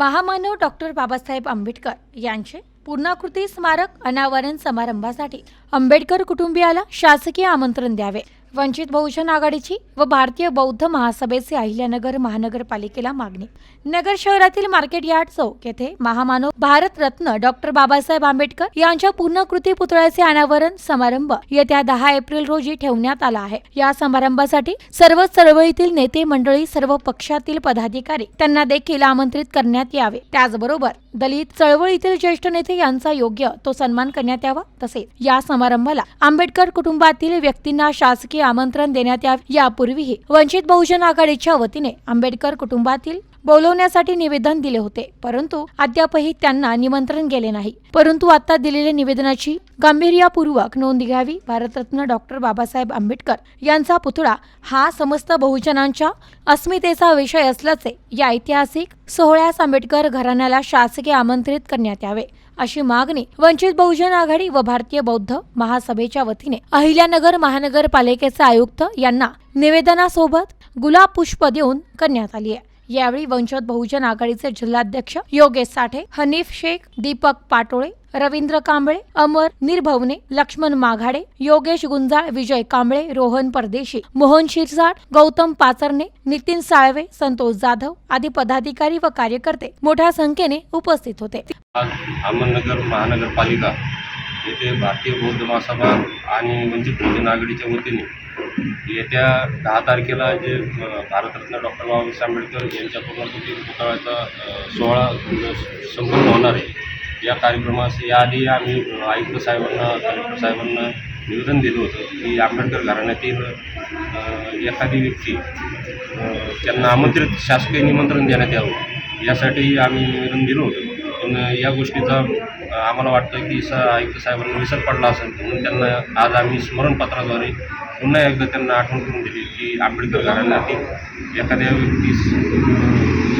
महामानव डॉक्टर बाबासाहेब आंबेडकर यांचे पूर्णाकृती स्मारक अनावरण समारंभासाठी आंबेडकर कुटुंबियाला शासकीय आमंत्रण द्यावे. वंचित बहुजन आघाडीची व भारतीय बौद्ध महासभेचे अहिल्यानगर महानगरपालिकेला मागणी. नगर शहरातील मार्केट यार्ड चौक येथे महामानव भारतरत्न डॉक्टर बाबासाहेब आंबेडकर यांच्या पूर्णकृती पुतळ्याचे अनावरण समारंभ येत्या दहा एप्रिल रोजी ठेवण्यात आला आहे. या समारंभासाठी सर्व चळवळीतील नेते मंडळी सर्व पक्षातील पदाधिकारी त्यांना देखील आमंत्रित करण्यात यावे. त्याचबरोबर दलित चळवळीतील ज्येष्ठ नेते यांचा योग्य तो सन्मान करण्यात यावा तसेच या समारंभाला आंबेडकर कुटुंबातील व्यक्तींना शासकीय आमंत्रण देण्यात यावे यापूर्वीही वंचित बहुजन आघाडीच्या वतीने आंबेडकर कुटुंबातील बोलवण्यासाठी निवेदन दिले होते. परंतु अद्यापही त्यांना निमंत्रण गेले नाही. परंतु आता दिलेल्या निवेदनाची गांभीर्यपूर्वक नोंद घ्यावी भारतरत्न डॉक्टर बाबासाहेब आंबेडकर यांचा पुतळा हा समस्त बहुजनांच्या अस्मितेचा विषय असल्याचे या ऐतिहासिक सोहळ्यास आंबेडकर घराण्याला शासकीय आमंत्रित करण्यात यावे. अशी मागणी वंचित बहुजन आघाडी व भारतीय बौद्ध महासभेच्या वतीने अहिल्यानगर महानगरपालिकेचे आयुक्त यांना निवेदनासोबत गुलाब पुष्प देऊन करण्यात आली आहे. यावेळी वंचित बहुजन आघाडीचे जिल्हाध्यक्ष योगेश साठे हनीफ शेख दीपक पाटोळे रवींद्र कांबळे अमर निर्भवने लक्ष्मण माघाडे योगेश गुंजाळ विजय कांबळे रोहन परदेशी मोहन शिरसाट गौतम पाचरणे नितीन साळवे संतोष जाधव आदी पदाधिकारी व कार्यकर्ते मोठ्या संख्येने उपस्थित होते. अहमदनगर महानगरपालिका येथे भारतीय बौद्ध महासभा आणि वंचित बहुजन आघाडीच्या वतीने येत्या दहा तारखेला जे भारतरत्न डॉक्टर बाबासाहेब आंबेडकर यांच्या पूर्णकृती पुतळ्याचा सोहळा संपन्न होणार आहे. या कार्यक्रमास याआधी आम्ही आयुक्त साहेबांना कलेक्टर साहेबांना निवेदन दिलं होतं की आंबेडकर घराण्यातील एखादी व्यक्ती त्यांना आमंत्रित शासकीय निमंत्रण देण्यात यावं यासाठी आम्ही निवेदन दिलं होतं. पण या गोष्टीचा आम्हाला वाटतं की स आयुक्त साहेबांना विसर पडला असेल म्हणून त्यांना आज आम्ही स्मरणपत्राद्वारे पुन्हा एकदा त्यांना आठवण करून दिली की आंबेडकर घराण्यातील एखाद्या व्यक्तीस जे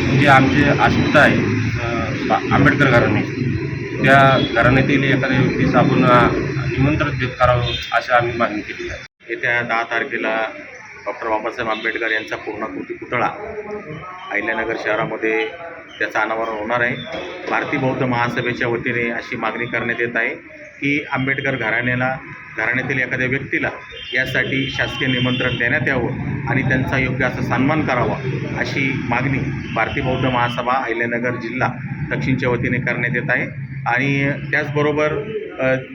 म्हणजे आमचे अस्मिता आहे बा- आंबेडकर घराणे. त्या घराण्यातील एखाद्या व्यक्तीस आपण निमंत्रण देत करावं अशी आम्ही मागणी केली आहे. येत्या दहा तारखेला डॉक्टर बाबासाहेब आंबेडकर यांचा पूर्णाकृती पुतळा अहिल्यानगर शहरामध्ये त्याचा अनावरण होणार आहे. भारतीय बौद्ध महासभेच्या वतीने अशी मागणी करण्यात येत आहे. की आंबेडकर घराण्याला घराण्यातील एखाद्या व्यक्तीला यासाठी शासकीय निमंत्रण देण्यात यावं आणि त्यांचा योग्य असा सन्मान करावा अशी मागणी भारतीय बौद्ध महासभा अहिल्यानगर जिल्हा दक्षिणच्या वतीने करण्यात येत आहे. आणि त्याचबरोबर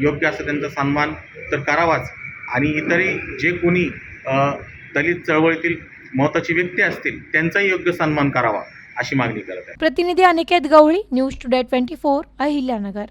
योग्य असं त्यांचा सन्मान तर करावाच. आणि इतरही जे कोणी दलित चळवळीतील महत्त्वाची व्यक्ती असतील त्यांचाही योग्य सन्मान करावा अशी मागणी करत आहे. प्रतिनिधी Aniket Gawali news today twenty four Ahilyanagar.